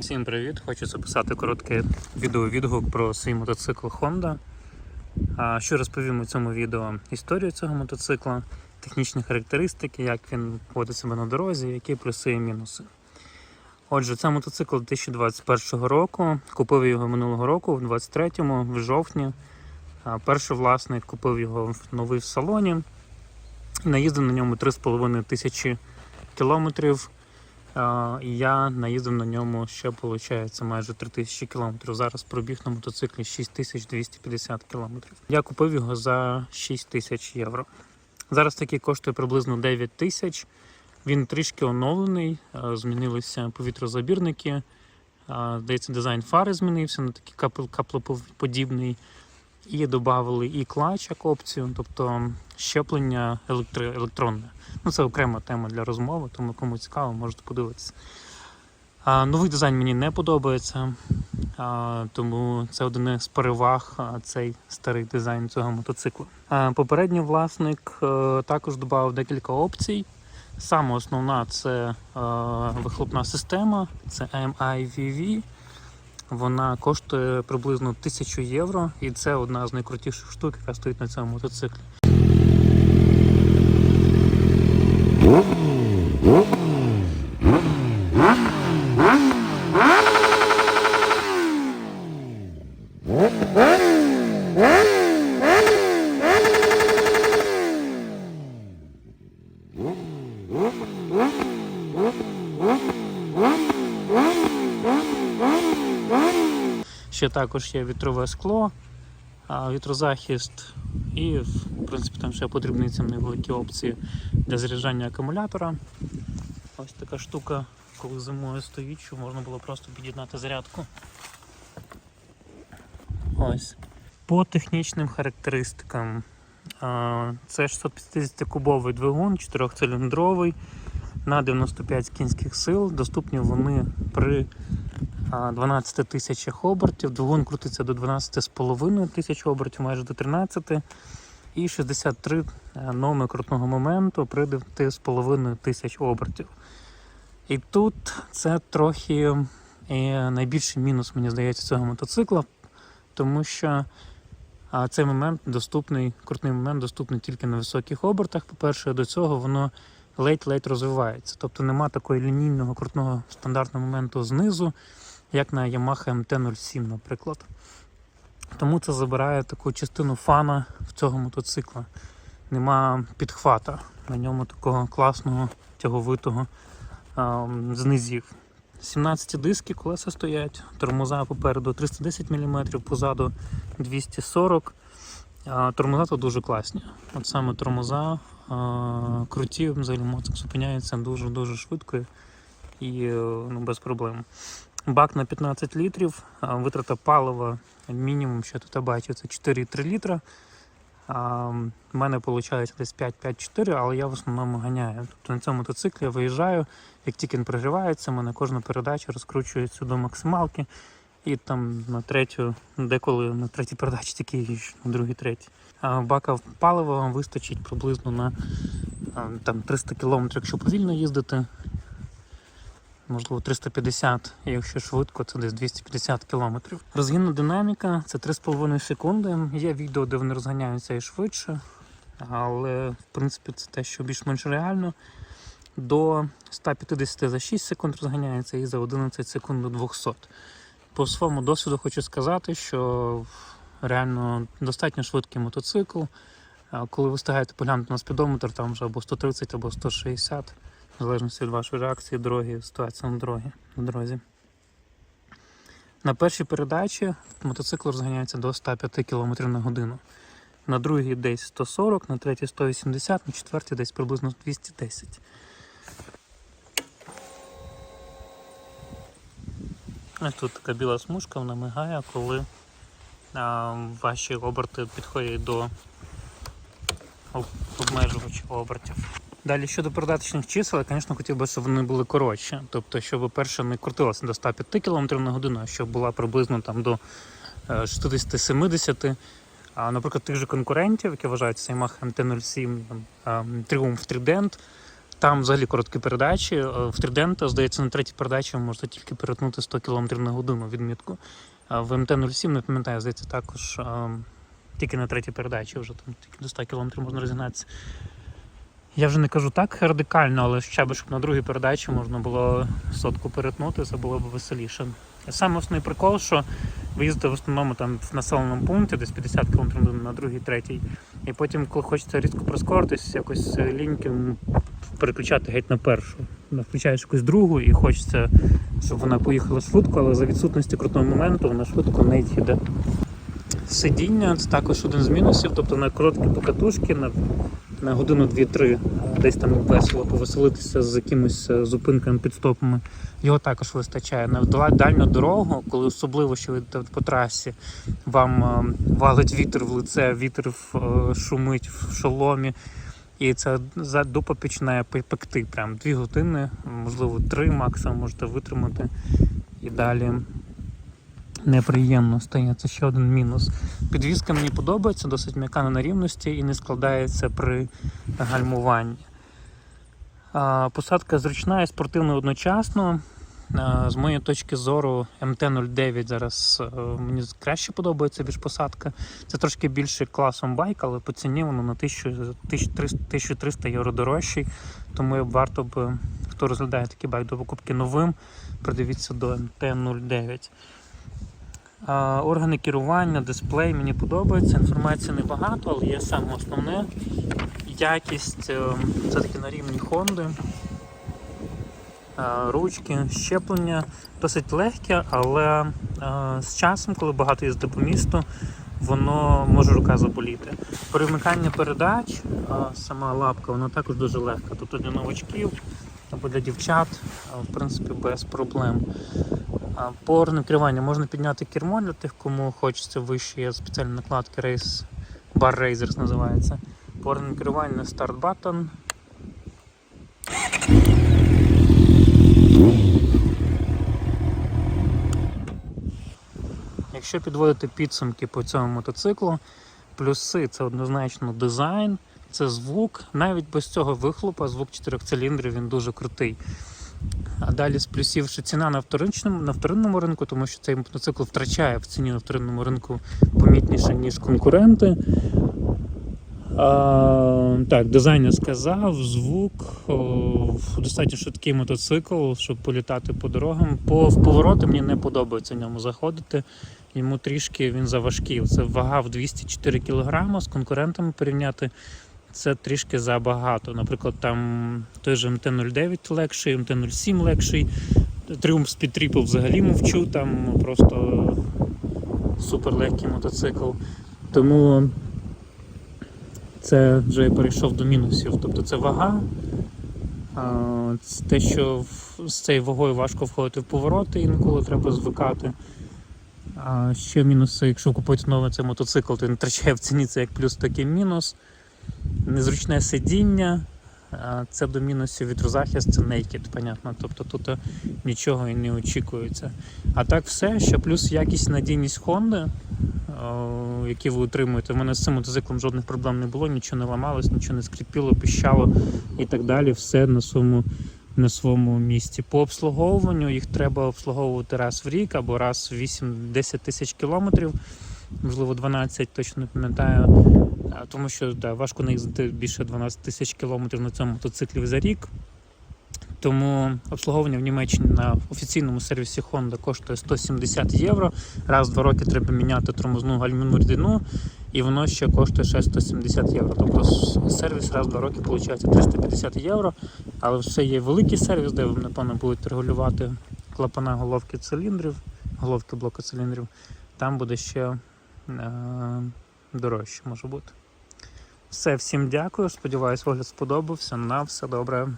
Всім привіт! Хочу записати короткий відеовідгук про свій мотоцикл Honda. Що розповім у цьому відео? Історію цього мотоцикла, технічні характеристики, як він поводить себе на дорозі, які плюси і мінуси. Отже, це мотоцикл 2021 року. Купив його минулого року, в 23-му, в жовтні. Перший власник купив його новий в салоні. Наїздив на ньому 3,5 тисячі кілометрів. І я наїздив на ньому ще, виходить, майже 3000 кілометрів. Зараз пробіг на мотоциклі 6250 кілометрів. Я купив його за 6 тисяч євро. Зараз такий коштує приблизно 9 тисяч. Він трішки оновлений, змінилися повітрозабірники. Здається, дизайн фари змінився на такий капл- каплоподібний. І додали і клач як опцію, тобто щеплення електри... електронне. Ну, це окрема тема для розмови, тому кому цікаво, можете подивитися. А, новий дизайн мені не подобається, а, тому це один з переваг а, цей старий дизайн цього мотоциклу. А, попередній власник е, також додав декілька опцій. Саме основна це е, вихлопна система, це MIVV. Вона коштує приблизно 1000 євро, і це одна з найкрутіших штук, яка стоїть на цьому мотоциклі. Ще також є вітрове скло, вітрозахист і, в принципі, там ще потрібні ці невеликі опції для заряджання акумулятора. Ось така штука, коли зимою стоїть, що можна було просто під'єднати зарядку. Ось. По технічним характеристикам. Це 650-кубовий двигун, 4-циліндровий на 95 кінських сил. Доступні вони при 12 тисячах обертів. Двигун крутиться до 12,5 тисяч обертів, майже до 13. І 63 номи крутного моменту при 9,5 тисяч обертів. І тут це трохи е, найбільший мінус, мені здається, цього мотоцикла, тому що цей момент доступний, крутний момент доступний тільки на високих обертах. По-перше, до цього воно ледь-ледь розвивається. Тобто нема такого лінійного крутного стандартного моменту знизу, як на Yamaha MT-07, наприклад. Тому це забирає таку частину фана в цього мотоцикла. Нема підхвата на ньому такого класного тяговитого а, знизів. 17 диски колеса стоять, тормоза попереду 310 мм, позаду 240 а, Тормоза тут дуже класні. От саме тормоза а, круті, взагалі моцик зупиняється дуже-дуже швидко і ну, без проблем. Бак на 15 літрів, витрата палива мінімум, що тут бачу, це 4,3 літра. В мене виходить десь 5-5-4, але я в основному ганяю. Тобто на цьому мотоциклі я виїжджаю, як тільки він прогрівається, мене кожна передача розкручується до максималки. І там на третю, деколи на третій передачі тільки на другій, третій. Бака палива вам вистачить приблизно на там, 300 км, якщо повільно їздити. Можливо, 350, якщо швидко, це десь 250 км. Розгінна динаміка це 3,5 секунди. Є відео, де вони розганяються і швидше, але в принципі це те, що більш-менш реально. До 150 за 6 секунд розганяється і за 11 секунд до 200. По своєму досвіду хочу сказати, що реально достатньо швидкий мотоцикл. Коли ви встигаєте поглянути на спідометр, там вже або 130, або 160, в залежності від вашої реакції, дороги, ситуації на дорогі, на дорозі. На першій передачі мотоцикл розганяється до 105 км на годину. На другій десь 140, на третій 180, на четвертій десь приблизно 210. Ось тут така біла смужка, вона мигає, коли а, ваші оберти підходять до об- обмежувача обертів. Далі щодо передаточних чисел, я, звісно, хотів би, щоб вони були коротші. Тобто, щоб перше не крутилося до 105 км на годину, а щоб була приблизно там до е, 60-70. А, наприклад, тих же конкурентів, які вважаються Yamaha MT-07, там, а, Triumph Trident, там взагалі короткі передачі. Е, В Тридента, здається, на третій передачі ви можете тільки перетнути 100 км на годину відмітку. А в МТ-07, не пам'ятаю, здається, також е, тільки на третій передачі вже там тільки до 100 км можна розігнатися. Я вже не кажу так радикально, але ще б щоб на другій передачі можна було сотку перетнути, це було б веселіше. Саме основний прикол, що ви їздите в основному там в населеному пункті, десь 50 км на другій, третій. І потім, коли хочеться різко прискоритись, якось е, ліньки переключати геть на першу. Ну, Включаєш якусь другу і хочеться, щоб вона поїхала швидко, але за відсутності крутого моменту вона швидко не їде. Сидіння це також один з мінусів, тобто на короткі покатушки, на, на годину 2-3, десь там весело повеселитися з якимись е, зупинками, підстопами. Його також вистачає. На дальню дорогу, коли особливо що ви по трасі, вам е, валить вітер в лице, вітер е, шумить в шоломі. І за дупа починає пе- пекти. Прям дві години, можливо, три максимум можете витримати. І далі неприємно стає. Це ще один мінус. Підвізка мені подобається, досить м'яка на рівності і не складається при гальмуванні. Посадка зручна і спортивна одночасно. З моєї точки зору, МТ-09 зараз е, мені краще подобається більш посадка. Це трошки більше класом байк, але по ціні воно на 1000 1300 1300 євро дорожчий. Тому варто б, хто розглядає такий байк до покупки новим, придивіться до МТ-09. Органи керування, дисплей мені подобається. Інформації небагато, але є саме основне. Якість це таки на рівні Honda. Ручки, щеплення досить легке, але е, з часом, коли багато їздити по місту, воно може рука заболіти. Перемикання передач, сама лапка, вона також дуже легка. Тобто для новачків або для дівчат, в принципі, без проблем. По керування можна підняти кермо для тих, кому хочеться вище. Є спеціальні накладки Race, Bar Razors називається. По керування старт баттон. Якщо підводити підсумки по цьому мотоциклу, плюси це однозначно дизайн, це звук. Навіть без цього вихлопа звук чотирьох циліндрів він дуже крутий. А далі з плюсів, що ціна на вторинному, на вторинному ринку, тому що цей мотоцикл втрачає в ціні на вторинному ринку помітніше, ніж конкуренти. А, так, дизайн сказав, звук, о, достатньо швидкий мотоцикл, щоб політати по дорогам. По в повороти мені не подобається в ньому заходити. Йому трішки він заважкий. Це вага в 204 кг з конкурентами порівняти. Це трішки забагато. Наприклад, там той же МТ-09 легший, МТ-07 легший. Тріумф Speed Triple взагалі мовчу, там просто супер легкий мотоцикл. Тому це вже я перейшов до мінусів. Тобто це вага. Те, що з цією вагою важко входити в повороти, інколи треба звикати. Ще мінуси, якщо купуєте новий цей мотоцикл, то він втрачає в ціні це як плюс, так і мінус. Незручне сидіння. Це до мінусів вітрозахист, це naked, понятно. Тобто тут е, нічого і не очікується. А так все, ще плюс якість надійність Honda, які ви отримуєте. У мене з цим мотоциклом жодних проблем не було, нічого не ламалось, нічого не скріпіло, піщало і так далі. Все на своєму, на своєму місці. По обслуговуванню їх треба обслуговувати раз в рік або раз в 8-10 тисяч кілометрів, можливо 12, точно не пам'ятаю. Тому що да, важко не їздити більше 12 тисяч кілометрів на цьому мотоциклі за рік. Тому обслуговування в Німеччині на офіційному сервісі Honda коштує 170 євро. Раз в два роки треба міняти тормозну гальмівну рідину, і воно ще коштує ще 170 євро. Тобто сервіс раз в два роки виходить 350 євро. Але ще є великий сервіс, де ви, напевно, будете регулювати клапана головки циліндрів, головки блоку циліндрів. Там буде ще е- дорожче, може бути. Все, всім дякую. Сподіваюсь, огляд сподобався. На все добре.